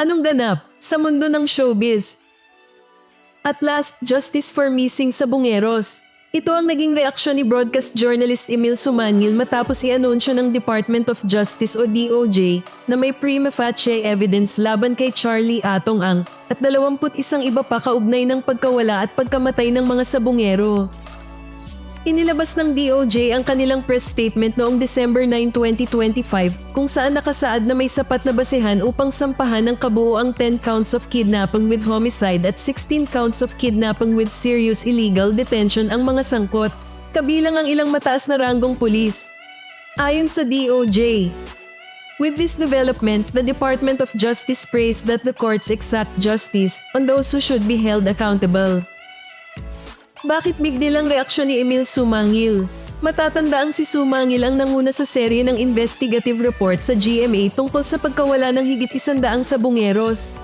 Anong ganap sa mundo ng showbiz? At last, justice for missing sa Bungeros. Ito ang naging reaksyon ni broadcast journalist Emil Sumangil matapos i-anunsyo ng Department of Justice o DOJ na may prima facie evidence laban kay Charlie Atong Ang at 21 iba pa kaugnay ng pagkawala at pagkamatay ng mga sabungero. Inilabas ng DOJ ang kanilang press statement noong December 9, 2025 kung saan nakasaad na may sapat na basehan upang sampahan ng kabuoang 10 counts of kidnapping with homicide at 16 counts of kidnapping with serious illegal detention ang mga sangkot, kabilang ang ilang mataas na ranggong pulis. Ayon sa DOJ, With this development, the Department of Justice prays that the courts exact justice on those who should be held accountable. Bakit big deal ang reaksyon ni Emil Sumangil? Matatanda ang si Sumangil ang nanguna sa serye ng investigative report sa GMA tungkol sa pagkawala ng higit isandaang sabungeros.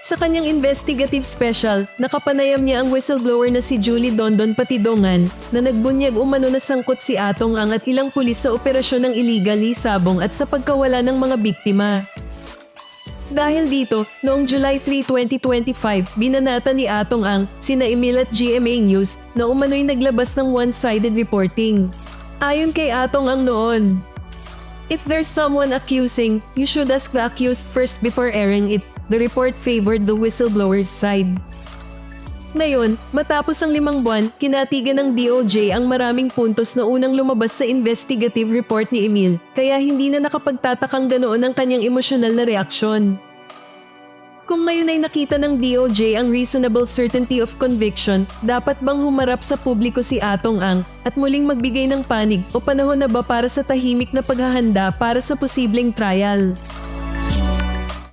Sa kanyang investigative special, nakapanayam niya ang whistleblower na si Julie Dondon Patidongan na nagbunyag umano na sangkot si Atong Ang at ilang pulis sa operasyon ng illegally sabong at sa pagkawala ng mga biktima. Dahil dito, noong July 3, 2025, binanata ni Atong Ang, sina Emil at GMA News na umano'y naglabas ng one-sided reporting. Ayon kay Atong Ang noon, If there's someone accusing, you should ask the accused first before airing it. The report favored the whistleblower's side. Ngayon, matapos ang limang buwan, kinatigan ng DOJ ang maraming puntos na unang lumabas sa investigative report ni Emil, kaya hindi na nakapagtatakang ganoon ang kanyang emosyonal na reaksyon. Kung ngayon ay nakita ng DOJ ang reasonable certainty of conviction, dapat bang humarap sa publiko si Atong Ang at muling magbigay ng panig o panahon na ba para sa tahimik na paghahanda para sa posibleng trial?